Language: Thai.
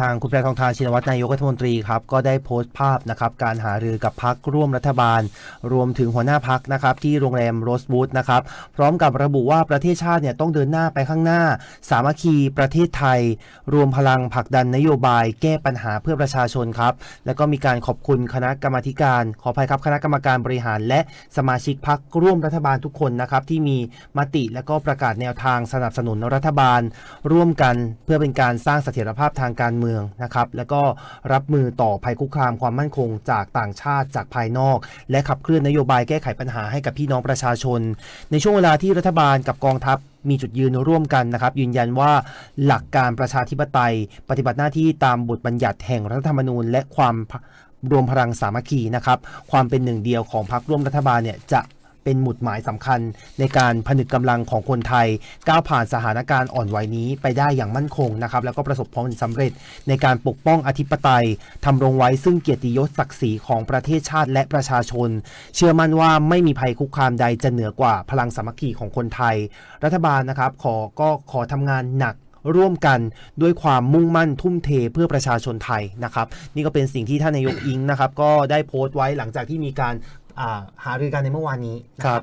ทางคุณแพรทองทานชินวัตรนายกรัฐมนตรีครับก็ได้โพสต์ภาพนะครับการหารือกับพักร่วมรัฐบาล รวมถึงหัวหน้าพักนะครับที่โรงแรมโรสบูธนะครับพร้อมกับระบุว่าประเทศชาติเนี่ยต้องเดินหน้าไปข้างหน้า สามัคคีประเทศไทย รวมพลังผลักดันนโยบาย แก้ปัญหาเพื่อประชาชนครับ แล้วก็มีการขอบคุณคณะกรรมาการขออภัยครับคณะกรรมการบริหาร และสมาชิกพักร่วมรัฐบาลทุกคนนะครับที่มีมติและก็ประกาศแนวทางสนับสนุนรัฐบาล ร่วมกันเพื่อเป็นการสร้างเสถียรภาพทางการเมืองนะครับแล้วก็รับมือต่อภัยคุกคามความมั่นคงจากต่างชาติจากภายนอก และขับเคลื่อนนโยบายแก้ไขปัญหาให้กับพี่น้องประชาชน ในช่วงเวลาที่รัฐบาลกับกองทัพมีจุดยืนร่วมกันนะครับ ยืนยันว่าหลักการประชาธิปไตย ปฏิบัติหน้าที่ตามบทบัญญัติแห่งรัฐธรรมนูญ และความรวมพลังสามัคคีนะครับ ความเป็นหนึ่งเดียวของพรรคร่วมรัฐบาลเนี่ยจะ เป็นหมุดหมายสำคัญ ในการผนึกกำลังของคนไทย ก้าวผ่านสถานการณ์อ่อนไหวนี้ไปได้อย่างมั่นคงนะครับแล้วก็ประสบผลสำเร็จในการปกป้องอธิปไตยทำรงไว้ซึ่งเกียรติยศศักดิ์ศรีของประเทศชาติและประชาชน เชื่อมั่นว่าไม่มีภัยคุกคามใดจะเหนือกว่าพลังสามัคคีของคนไทย รัฐบาลนะครับขอก็ขอทำงานหนัก ร่วมกันด้วยความมุ่งมั่นทุ่มเทเพื่อประชาชนไทยนะครับ นี่ก็เป็นสิ่งที่ท่านนายกอิงนะครับ ก็ได้โพสต์ไว้หลังจากที่มีการหารือกันในเมื่อวานนี้นะครับ